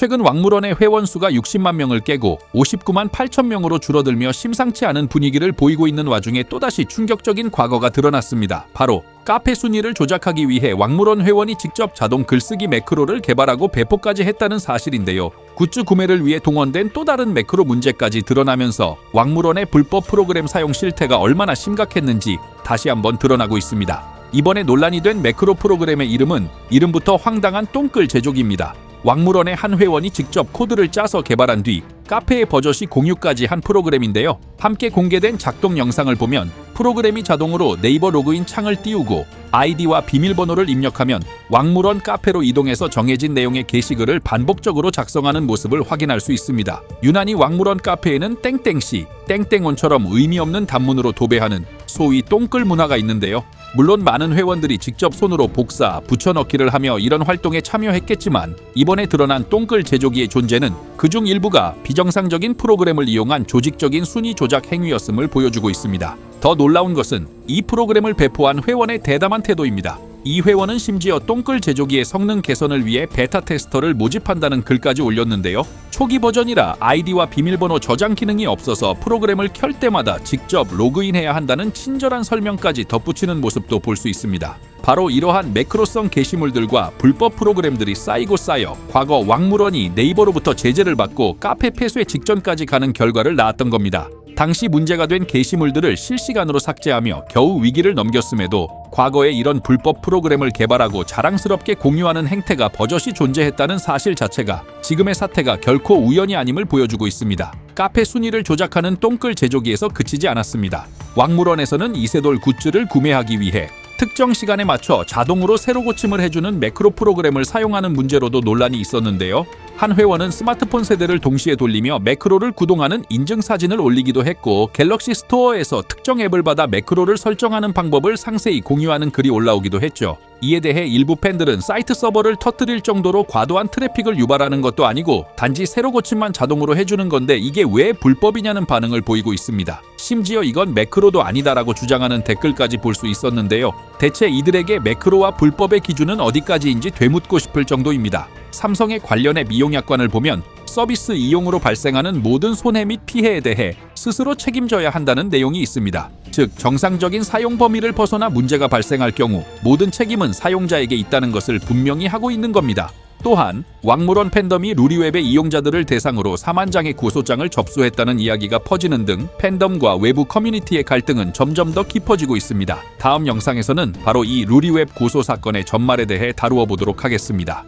최근 왕물원의 회원 수가 60만 명을 깨고 59만 8천 명으로 줄어들며 심상치 않은 분위기를 보이고 있는 와중에 또다시 충격적인 과거가 드러났습니다. 바로 카페 순위를 조작하기 위해 왕물원 회원이 직접 자동 글쓰기 매크로를 개발하고 배포까지 했다는 사실인데요. 굿즈 구매를 위해 동원된 또 다른 매크로 문제까지 드러나면서 왕물원의 불법 프로그램 사용 실태가 얼마나 심각했는지 다시 한번 드러나고 있습니다. 이번에 논란이 된 매크로 프로그램의 이름은 이름부터 황당한 똥끌 제조기입니다. 왕물원의 한 회원이 직접 코드를 짜서 개발한 뒤 카페에 버젓이 공유까지 한 프로그램인데요. 함께 공개된 작동 영상을 보면 프로그램이 자동으로 네이버 로그인 창을 띄우고 아이디와 비밀번호를 입력하면 왕물원 카페로 이동해서 정해진 내용의 게시글을 반복적으로 작성하는 모습을 확인할 수 있습니다. 유난히 왕물원 카페에는 땡땡씨, 땡땡원처럼 의미 없는 단문으로 도배하는 소위 똥끌 문화가 있는데요. 물론 많은 회원들이 직접 손으로 복사, 붙여넣기를 하며 이런 활동에 참여했겠지만 이번에 드러난 똥끌 제조기의 존재는 그중 일부가 비정상적인 프로그램을 이용한 조직적인 순위 조작 행위였음을 보여주고 있습니다. 더 놀라운 것은 이 프로그램을 배포한 회원의 대담한 태도입니다. 이 회원은 심지어 똥끌 제조기의 성능 개선을 위해 베타 테스터를 모집한다는 글까지 올렸는데요. 초기 버전이라 아이디와 비밀번호 저장 기능이 없어서 프로그램을 켤 때마다 직접 로그인해야 한다는 친절한 설명까지 덧붙이는 모습도 볼 수 있습니다. 바로 이러한 매크로성 게시물들과 불법 프로그램들이 쌓이고 쌓여 과거 왕물원이 네이버로부터 제재를 받고 카페 폐쇄 직전까지 가는 결과를 낳았던 겁니다. 당시 문제가 된 게시물들을 실시간으로 삭제하며 겨우 위기를 넘겼음에도 과거에 이런 불법 프로그램을 개발하고 자랑스럽게 공유하는 행태가 버젓이 존재했다는 사실 자체가 지금의 사태가 결코 우연이 아님을 보여주고 있습니다. 카페 순위를 조작하는 똥끌 제조기에서 그치지 않았습니다. 왕물원에서는 이세돌 굿즈를 구매하기 위해 특정 시간에 맞춰 자동으로 새로 고침을 해주는 매크로 프로그램을 사용하는 문제로도 논란이 있었는데요. 한 회원은 스마트폰 세대를 동시에 돌리며 매크로를 구동하는 인증 사진을 올리기도 했고 갤럭시 스토어에서 특정 앱을 받아 매크로를 설정하는 방법을 상세히 공유하는 글이 올라오기도 했죠. 이에 대해 일부 팬들은 사이트 서버를 터뜨릴 정도로 과도한 트래픽을 유발하는 것도 아니고 단지 새로 고침만 자동으로 해주는 건데 이게 왜 불법이냐는 반응을 보이고 있습니다. 심지어 이건 매크로도 아니다라고 주장하는 댓글까지 볼 수 있었는데요. 대체 이들에게 매크로와 불법의 기준은 어디까지인지 되묻고 싶을 정도입니다. 삼성의 관련해 미용약관을 보면 서비스 이용으로 발생하는 모든 손해 및 피해에 대해 스스로 책임져야 한다는 내용이 있습니다. 즉, 정상적인 사용 범위를 벗어나 문제가 발생할 경우 모든 책임은 사용자에게 있다는 것을 분명히 하고 있는 겁니다. 또한 왕물원 팬덤이 루리웹의 이용자들을 대상으로 4만 장의 고소장을 접수했다는 이야기가 퍼지는 등 팬덤과 외부 커뮤니티의 갈등은 점점 더 깊어지고 있습니다. 다음 영상에서는 바로 이 루리웹 고소 사건의 전말에 대해 다루어 보도록 하겠습니다.